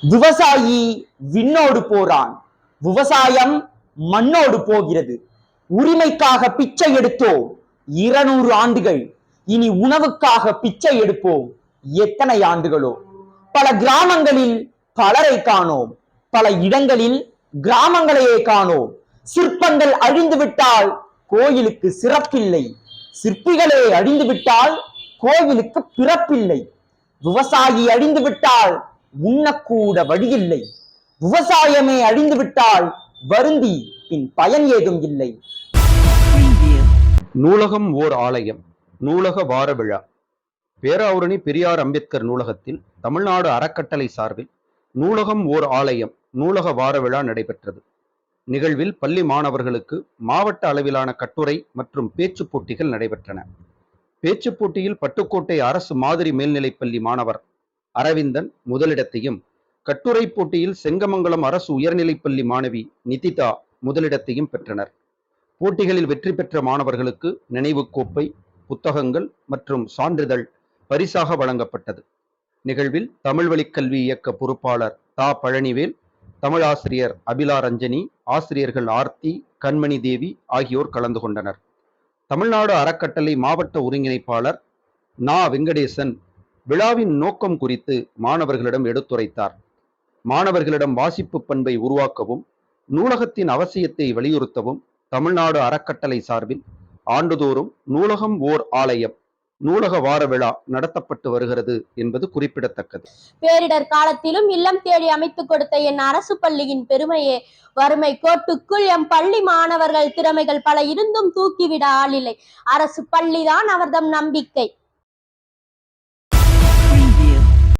விவசாயி விண்ணோடு போறான். விவசாயம் மண்ணோடு போகிறது. உரிமைக்காக பிச்சை எடுத்தோம். இருநூறு ஆண்டுகள். இனி உணவுக்காக பிச்சை எடுப்போம். எத்தனை ஆண்டுகளோ. பல கிராமங்களில் பலரை காணோம். பல இடங்களில் கிராமங்களையே காணோம். சிற்பங்கள் அழிந்து விட்டால் கோயிலுக்கு சிறப்பில்லை. சிற்பிகளே அழிந்து விட்டால் கோவிலுக்கு பிறப்பில்லை. விவசாயி அழிந்து விட்டால் உண்ணக்கூட வழியில்லை. விவசாயமே அழிந்து விட்டால் வருந்தி பின் பயன் ஏதும் இல்லை. நூலகம் ஓர் ஆலயம் நூலக வார விழா. பேராவூரணி பெரியார் அம்பேத்கர் நூலகத்தில் தமிழ்நாடு அறக்கட்டளை சார்பில் நூலகம் ஓர் ஆலயம் நூலக வார விழா நடைபெற்றது. நிகழ்வில் பள்ளி மாணவர்களுக்கு மாவட்ட அளவிலான கட்டுரை மற்றும் பேச்சு போட்டிகள் நடைபெற்றன. பேச்சு போட்டியில் பட்டுக்கோட்டை அரசு மாதிரி மேல்நிலைப்பள்ளி மாணவர் அரவிந்தன் முதலிடத்தையும் கட்டுரை போட்டியில் செங்கமங்கலம் அரசு உயர்நிலைப்பள்ளி மாணவி நிதிதா முதலிடத்தையும் பெற்றனர். போட்டிகளில் வெற்றி பெற்ற மாணவர்களுக்கு நினைவுக் கோப்பை புத்தகங்கள் மற்றும் சான்றிதழ் பரிசாக வழங்கப்பட்டது. நிகழ்வில் தமிழ் வழிக் கல்வி இயக்க பொறுப்பாளர் தா. பழனிவேல் தமிழ் ஆசிரியர் அபிலா ரஞ்சனி ஆசிரியர்கள் ஆர்த்தி கண்மணி தேவி ஆகியோர் கலந்து கொண்டனர். தமிழ்நாடு அறக்கட்டளை மாவட்ட ஒருங்கிணைப்பாளர் நா. வெங்கடேசன் விழாவின் நோக்கம் குறித்து மாணவர்களிடம் எடுத்துரைத்தார். மாணவர்களிடம் வாசிப்பு பண்பை உருவாக்கவும் நூலகத்தின் அவசியத்தை வலியுறுத்தவும் தமிழ்நாடு அறக்கட்டளை சார்பில் ஆண்டுதோறும் நூலகம் ஓர் ஆலயம் நூலக வார விழா நடத்தப்பட்டு வருகிறது என்பது குறிப்பிடத்தக்கது. பேரிடர் காலத்திலும் இல்லம் தேடி அமைத்துக் கொடுத்த என் அரசு பள்ளியின் பெருமையே வறுமை கோட்டுக்குள் எம் பள்ளி மாணவர்கள் திறமைகள் பல இருந்தும் தூக்கிவிட ஆளில்லை அரசு பள்ளிதான் அவர்தம் நம்பிக்கை.